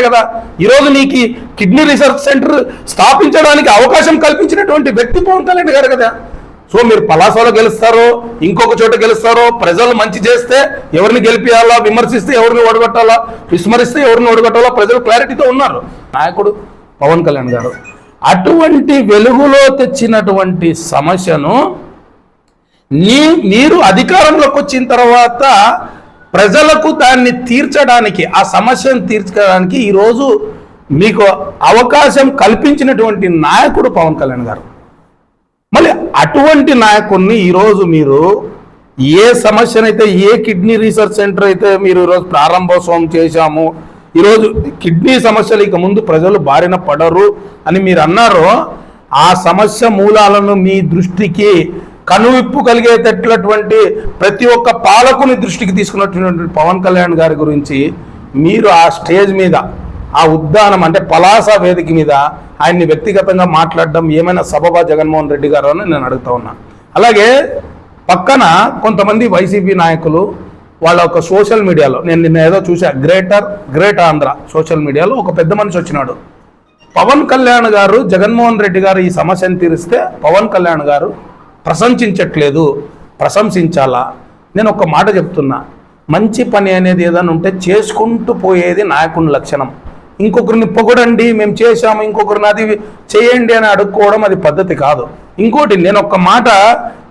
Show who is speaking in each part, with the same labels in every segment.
Speaker 1: గారే కదా. ఈరోజు నీకు కిడ్నీ రీసెర్చ్ సెంటర్ స్థాపించడానికి అవకాశం కల్పించినటువంటి వ్యక్తి పవన్ కళ్యాణ్ గారు కదా. సో మీరు పలాసలో గెలుస్తారో ఇంకొక చోట గెలుస్తారో ప్రజలు మంచి చేస్తే ఎవరిని గెలిపియాలా విమర్శిస్తే ఎవరిని ఓడగొట్టాలా విస్మరిస్తే ఎవరిని ఓడగొట్టాలా ప్రజలు క్లారిటీతో ఉన్నారు. నాయకుడు పవన్ కళ్యాణ్ గారు. అటువంటి వెలుగులో తెచ్చినటువంటి సమస్యను నీ మీరు అధికారంలోకి వచ్చిన తర్వాత ప్రజలకు దాన్ని తీర్చడానికి ఆ సమస్యను తీర్చడానికి ఈరోజు మీకు అవకాశం కల్పించినటువంటి నాయకుడు పవన్ కళ్యాణ్ గారు. మళ్ళీ అటువంటి నాయకుడిని ఈరోజు మీరు ఏ సమస్యనైతే ఏ కిడ్నీ రీసెర్చ్ సెంటర్ అయితే మీరు ఈరోజు ప్రారంభోత్సవం చేశాము ఈరోజు కిడ్నీ సమస్యలు ఇక ముందు ప్రజలు బారిన పడరు అని మీరు అన్నారు ఆ సమస్య మూలాలను మీ దృష్టికి కనువిప్పు కలిగేటటువంటి ప్రతి ఒక్క పాలకుని దృష్టికి తీసుకున్నటువంటి పవన్ కళ్యాణ్ గారి గురించి మీరు ఆ స్టేజ్ మీద ఆ ఉద్దానం అంటే పలాస వేదిక మీద ఆయన్ని వ్యక్తిగతంగా మాట్లాడడం ఏమైనా సబబా జగన్మోహన్ రెడ్డి గారు అని నేను అడుగుతా ఉన్నా. అలాగే పక్కన కొంతమంది వైసీపీ నాయకులు వాళ్ళ ఒక సోషల్ మీడియాలో నేను నిన్న ఏదో చూసా గ్రేటర్ గ్రేట్ ఆంధ్ర సోషల్ మీడియాలో ఒక పెద్ద మనిషి వచ్చినాడు. పవన్ కళ్యాణ్ గారు జగన్మోహన్ రెడ్డి గారు ఈ సమస్యను తీరిస్తే పవన్ కళ్యాణ్ గారు ప్రశంసించట్లేదు ప్రశంసించాలా? నేను ఒక మాట చెప్తున్నా. మంచి పని అనేది ఏదైనా ఉంటే చేసుకుంటూ పోయేది నాయకుని లక్షణం. ఇంకొకరిని పొగడండి మేము చేశాము ఇంకొకరిని అది చేయండి అని అడుక్కోవడం అది పద్ధతి కాదు. ఇంకోటి నేను ఒక మాట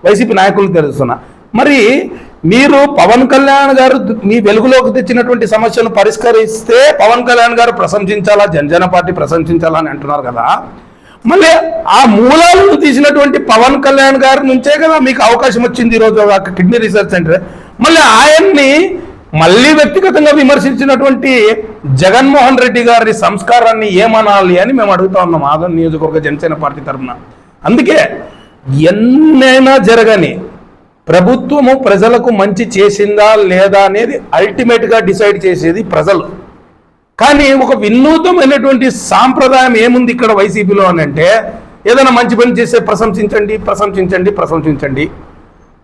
Speaker 1: వైసీపీ నాయకులు తెలుస్తున్నా. మరి మీరు పవన్ కళ్యాణ్ గారు మీ వెలుగులోకి తెచ్చినటువంటి సమస్యను పరిష్కరిస్తే పవన్ కళ్యాణ్ గారు ప్రశంసించాలా జనజన పార్టీ ప్రశంసించాలా అని అంటున్నారు కదా? మళ్ళీ ఆ మూలాలను తీసినటువంటి పవన్ కళ్యాణ్ గారి నుంచే కదా మీకు అవకాశం వచ్చింది ఈరోజు ఆ కిడ్నీ రీసెర్చ్ సెంటర్. మళ్ళీ ఆయన్ని మళ్ళీ వ్యక్తిగతంగా విమర్శించినటువంటి జగన్మోహన్ రెడ్డి గారి సంస్కారాన్ని ఏమనాలి అని మేము అడుగుతా ఉన్నాం. ఆదం నియోజకవర్గ జనసేన పార్టీ తరఫున. అందుకే ఎన్నైనా జరగని ప్రభుత్వము ప్రజలకు మంచి చేసిందా లేదా అనేది అల్టిమేట్గా డిసైడ్ చేసేది ప్రజలు. కానీ ఒక వినూతమైనటువంటి సాంప్రదాయం ఏముంది ఇక్కడ వైసీపీలో అని అంటే ఏదైనా మంచి పని చేస్తే ప్రశంసించండి ప్రశంసించండి ప్రశంసించండి.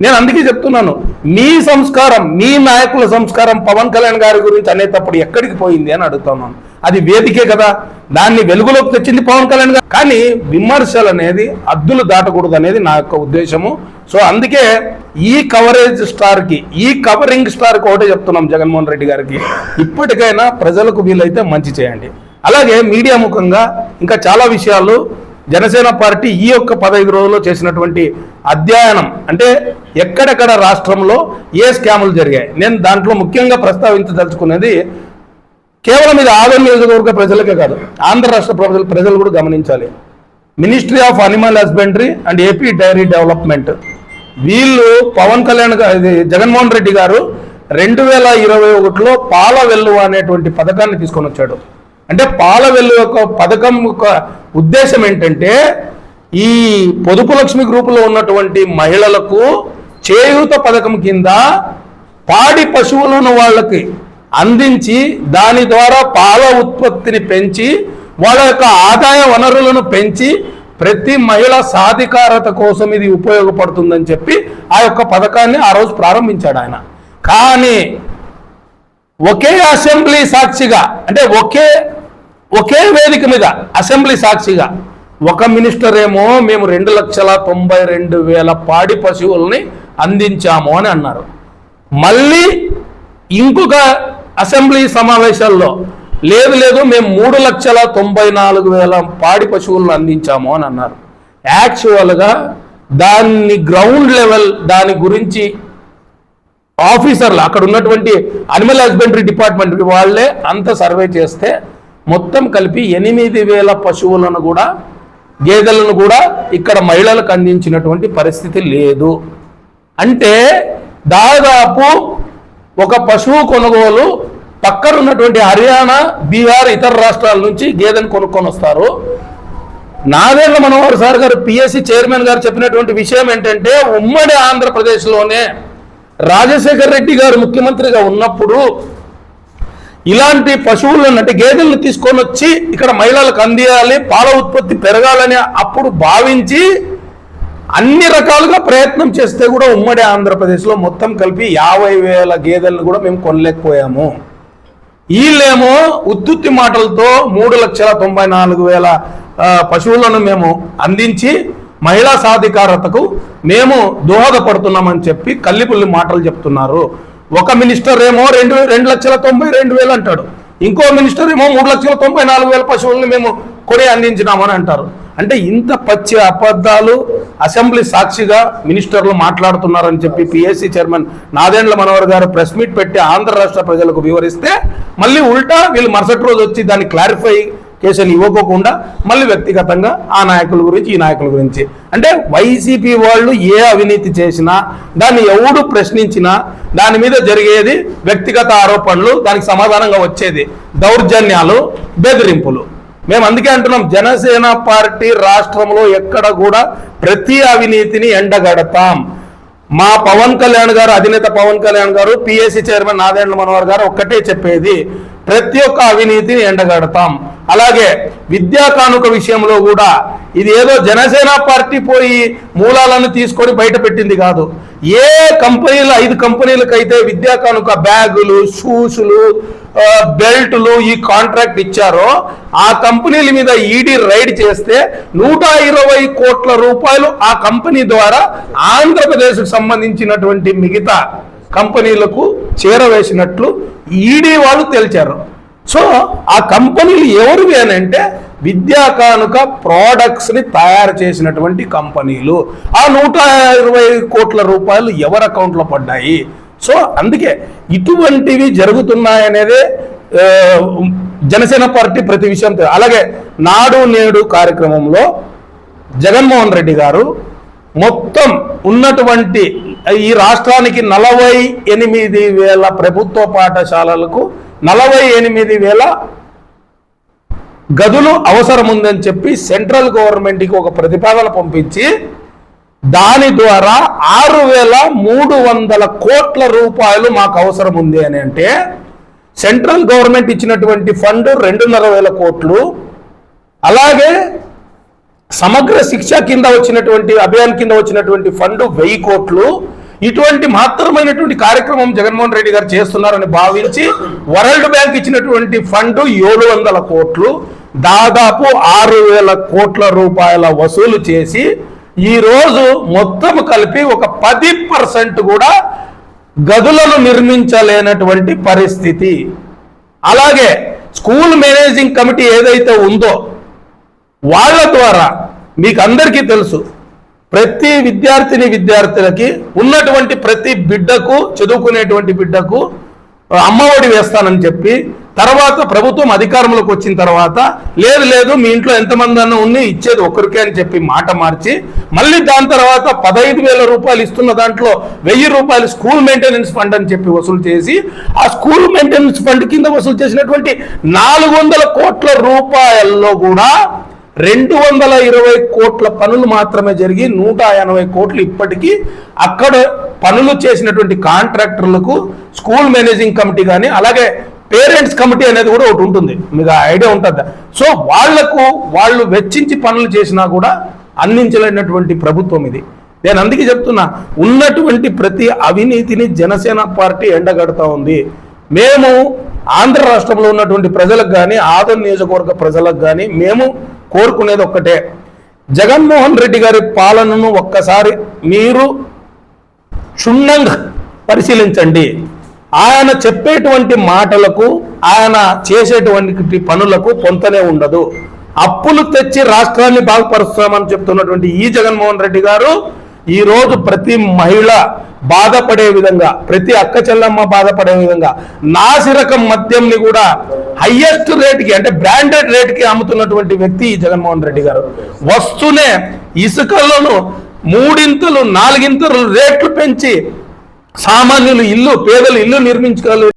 Speaker 1: నేను అందుకే చెప్తున్నాను మీ సంస్కారం మీ నాయకుల సంస్కారం పవన్ కళ్యాణ్ గారి గురించి అనేటప్పుడు ఎక్కడికి పోయింది అని అడుగుతున్నాను. అది వేదికే కదా. దాన్ని వెలుగులోకి తెచ్చింది పవన్ కళ్యాణ్ గారు. కానీ విమర్శలు అనేది అద్దులు దాటకూడదు అనేది నా యొక్క ఉద్దేశము. సో అందుకే ఈ కవరేజ్ స్టార్కి ఈ కవరింగ్ స్టార్కి ఒకటే చెప్తున్నాం జగన్మోహన్ రెడ్డి గారికి. ఇప్పటికైనా ప్రజలకు వీలైతే మంచి చేయండి. అలాగే మీడియా ముఖంగా ఇంకా చాలా విషయాలు జనసేన పార్టీ ఈ యొక్క పదహైదు రోజుల్లో చేసినటువంటి అధ్యయనం అంటే ఎక్కడెక్కడ రాష్ట్రంలో ఏ స్కాములు జరిగాయి. నేను దాంట్లో ముఖ్యంగా ప్రస్తావించదలుచుకున్నది కేవలం ఇది ఆదరణ నియోజకవర్గ ప్రజలకే కాదు ఆంధ్ర రాష్ట్ర ప్రజలు ప్రజలు కూడా గమనించాలి. Ministry of animal husbandry and AP dairy development వీళ్ళు పవన్ కళ్యాణ్ ఇది జగన్మోహన్ రెడ్డి గారు రెండు వేల ఇరవై ఒకటిలో పాల వెల్లువ అనేటువంటి పథకాన్ని తీసుకొని వచ్చాడు. అంటే పాల వెల్లువ యొక్క పథకం యొక్క ఉద్దేశం ఏంటంటే ఈ పొదుపు లక్ష్మి గ్రూపులో ఉన్నటువంటి మహిళలకు చేయూత పథకం కింద పాడి పశువులను వాళ్ళకి అందించి దాని ద్వారా పాల ఉత్పత్తిని పెంచి వాళ్ళ యొక్క ఆదాయ వనరులను పెంచి ప్రతి మహిళ సాధికారత కోసం ఇది ఉపయోగపడుతుందని చెప్పి ఆ యొక్క పథకాన్ని ఆ రోజు ప్రారంభించాడు ఆయన. కానీ ఒకే అసెంబ్లీ సాక్షిగా అంటే ఒకే ఒకే వేదిక మీద అసెంబ్లీ సాక్షిగా ఒక మినిస్టర్ ఏమో మేము రెండు లక్షల తొంభై రెండు వేల పాడి పశువుల్ని అందించాము అని అన్నారు. మళ్ళీ ఇంకొక అసెంబ్లీ సమావేశాల్లో లేదు లేదు మేము మూడు లక్షల తొంభై నాలుగు వేల పాడి పశువులను అందించాము అని అన్నారు. యాక్చువల్గా దాన్ని గ్రౌండ్ లెవెల్ దాని గురించి ఆఫీసర్లు అక్కడ ఉన్నటువంటి అనిమల్ హస్బెండరీ డిపార్ట్మెంట్ వాళ్ళే అంత సర్వే చేస్తే మొత్తం కలిపి ఎనిమిది వేల పశువులను కూడా గేదెలను కూడా ఇక్కడ మహిళలకు అందించినటువంటి పరిస్థితి లేదు. అంటే దాదాపు ఒక పశువు కొనుగోలు పక్కనున్నటువంటి హర్యానా బీహార్ ఇతర రాష్ట్రాల నుంచి గేదెను కొనుక్కొని వస్తారు. నాదేళ్ళ మనోహర్ సార్ గారు పిఎస్సి చైర్మన్ గారు చెప్పినటువంటి విషయం ఏంటంటే ఉమ్మడి ఆంధ్రప్రదేశ్లోనే రాజశేఖర్ రెడ్డి గారు ముఖ్యమంత్రిగా ఉన్నప్పుడు ఇలాంటి పశువులను అంటే గేదెలను తీసుకొని వచ్చి ఇక్కడ మహిళలకు అందియాలి పాల ఉత్పత్తి పెరగాలని అప్పుడు భావించి అన్ని రకాలుగా ప్రయత్నం చేస్తే కూడా ఉమ్మడి ఆంధ్రప్రదేశ్లో మొత్తం కలిపి యాభై వేల గేదెలను కూడా మేము కొనలేకపోయాము. వీళ్ళేమో ఉత్తుత్తి మాటలతో మూడు లక్షల తొంభై నాలుగు వేల పశువులను మేము అందించి మహిళా సాధికారతకు మేము దోహదపడుతున్నామని చెప్పి కల్లిపుల్లి మాటలు చెప్తున్నారు. ఒక మినిస్టర్ ఏమో రెండు రెండు లక్షల తొంభై రెండు వేలు అంటాడు. ఇంకో మినిస్టర్ ఏమో మూడు లక్షల తొంభై నాలుగు వేల పశువులను మేము కొని అందించినామని అంటారు. అంటే ఇంత పచ్చి అబద్ధాలు అసెంబ్లీ సాక్షిగా మినిస్టర్లు మాట్లాడుతున్నారని చెప్పి పిఎస్సి చైర్మన్ నాదెండ్ల మనోహర్ గారు ప్రెస్ మీట్ పెట్టి ఆంధ్ర రాష్ట్ర ప్రజలకు వివరిస్తే మళ్ళీ ఉల్టా వీళ్ళు మరుసటి రోజు వచ్చి దాన్ని క్లారిఫై కేసులు ఇవ్వకోకుండా మళ్ళీ వ్యక్తిగతంగా ఆ నాయకుల గురించి ఈ నాయకుల గురించి. అంటే వైసీపీ వాళ్ళు ఏ అవినీతి చేసినా దాన్ని ఎవడు ప్రశ్నించినా దాని మీద జరిగేది వ్యక్తిగత ఆరోపణలు దానికి సమాధానంగా వచ్చేది దౌర్జన్యాలు బెదిరింపులు. మేము అందుకే అంటున్నాం జనసేన పార్టీ రాష్ట్రంలో ఎక్కడ కూడా ప్రతి అవినీతిని ఎండగడతాం. మా పవన్ కళ్యాణ్ గారు అధినేత పవన్ కళ్యాణ్ గారు పిఎస్సి చైర్మన్ నారాయణ మనోహర్ గారు ఒక్కటే చెప్పేది ప్రతి ఒక్క అవినీతిని ఎండగడతాం. అలాగే విద్యా కానుక విషయంలో కూడా ఇది ఏదో జనసేన పార్టీ పోయి మూలాలను తీసుకొని బయట పెట్టింది కాదు. ఏ కంపెనీలు ఐదు కంపెనీలకైతే విద్యా కానుక బ్యాగులు షూస్లు బెల్ట్లు బెల్టులు ఈ కాంట్రాక్ట్ ఇచ్చారో ఆ కంపెనీల మీద ఈడీ రైడ్ చేస్తే నూట ఇరవై కోట్ల రూపాయలు ఆ కంపెనీ ద్వారా ఆంధ్రప్రదేశ్కు సంబంధించినటువంటి మిగతా కంపెనీలకు చేరవేసినట్లు ఈడీ వాళ్ళు తేల్చారు. సో ఆ కంపెనీలు ఎవరివి అని అంటే విద్యా కానుక ప్రోడక్ట్స్ని తయారు చేసినటువంటి కంపెనీలు. ఆ నూట ఇరవై కోట్ల రూపాయలు ఎవరి అకౌంట్లో పడ్డాయి? సో అందుకే ఇటువంటివి జరుగుతున్నాయనేదే జనసేన పార్టీ ప్రతి విషయం అలాగే నాడు నేడు కార్యక్రమంలో జగన్మోహన్ రెడ్డి గారు మొత్తం ఉన్నటువంటి ఈ రాష్ట్రానికి నలభై ఎనిమిది వేల ప్రభుత్వ పాఠశాలలకు నలభై ఎనిమిది వేల గదులు అవసరం ఉందని చెప్పి సెంట్రల్ గవర్నమెంట్కి ఒక ప్రతిపాదన పంపించి దాని ద్వారా ఆరు వేల మూడు వందల కోట్ల రూపాయలు మాకు అవసరం ఉంది అని అంటే సెంట్రల్ గవర్నమెంట్ ఇచ్చినటువంటి ఫండ్ రెండున్నర వేల కోట్లు అలాగే సమగ్ర శిక్ష కింద వచ్చినటువంటి అభియాన్ కింద వచ్చినటువంటి ఫండ్ వెయ్యి కోట్లు ఇటువంటి మహత్తరమైనటువంటి కార్యక్రమం జగన్మోహన్ రెడ్డి గారు చేస్తున్నారని భావించి వరల్డ్ బ్యాంక్ ఇచ్చినటువంటి ఫండ్ ఏడు వందల కోట్లు దాదాపు ఆరు వేల కోట్ల రూపాయల వసూలు చేసి ఈరోజు మొత్తం కలిపి ఒక పది పర్సెంట్ కూడా గదులను నిర్మించలేనటువంటి పరిస్థితి. అలాగే స్కూల్ మేనేజింగ్ కమిటీ ఏదైతే ఉందో వాళ్ళ ద్వారా మీకు అందరికీ తెలుసు ప్రతి విద్యార్థిని విద్యార్థులకి ఉన్నటువంటి ప్రతి బిడ్డకు చదువుకునేటువంటి బిడ్డకు అమ్మఒడి వేస్తానని చెప్పి తర్వాత ప్రభుత్వం అధికారంలోకి వచ్చిన తర్వాత లేదు లేదు మీ ఇంట్లో ఎంతమంది అన్న ఉన్ని ఇచ్చేది ఒకరికే అని చెప్పి మాట మార్చి మళ్ళీ దాని తర్వాత పదహైదు వేల రూపాయలు ఇస్తున్న దాంట్లో వెయ్యి రూపాయలు స్కూల్ మెయింటెనెన్స్ ఫండ్ అని చెప్పి వసూలు చేసి ఆ స్కూల్ మెయింటెనెన్స్ ఫండ్ కింద వసూలు చేసినటువంటి నాలుగు వందల కోట్ల రూపాయల్లో కూడా రెండు వందల ఇరవై కోట్ల పనులు మాత్రమే జరిగి నూట ఎనభై కోట్లు ఇప్పటికీ అక్కడ పనులు చేసినటువంటి కాంట్రాక్టర్లకు స్కూల్ మేనేజింగ్ కమిటీ కానీ అలాగే పేరెంట్స్ కమిటీ అనేది కూడా ఒకటి ఉంటుంది. మీకు ఆ ఐడియా ఉంటుంది? సో వాళ్ళకు వాళ్ళు వెచ్చించి పనులు చేసినా కూడా అందించలేనటువంటి ప్రభుత్వం ఇది. నేను అందుకే చెప్తున్నా ఉన్నటువంటి ప్రతి అవినీతిని జనసేన పార్టీ ఎండగడతా ఉంది. మేము ఆంధ్ర రాష్ట్రంలో ఉన్నటువంటి ప్రజలకు కానీ ఆదర్ నియోజకవర్గ ప్రజలకు కానీ మేము కోరుకునేది ఒక్కటే. జగన్మోహన్ రెడ్డి గారి పాలనను ఒక్కసారి మీరు క్షుణ్ణంగా పరిశీలించండి. ఆయన చెప్పేటువంటి మాటలకు ఆయన చేసేటువంటి పనులకు పొంతనే ఉండదు. అప్పులు తెచ్చి రాష్ట్రాన్ని బాగుపరుస్తామని చెప్తున్నటువంటి ఈ జగన్మోహన్ రెడ్డి గారు ఈ రోజు ప్రతి మహిళ బాధపడే విధంగా ప్రతి అక్క చెల్లమ్మ బాధపడే విధంగా నాసిరకం మద్యంని కూడా హయ్యెస్ట్ రేట్కి అంటే బ్రాండెడ్ రేట్కి అమ్ముతున్నటువంటి వ్యక్తి జగన్మోహన్ రెడ్డి గారు. వస్తూనే ఇసుకలను మూడింతలు నాలుగింతలు రేట్లు పెంచి సామాన్యులు ఇల్లు పేదలు ఇల్లు నిర్మించుకోవాలి.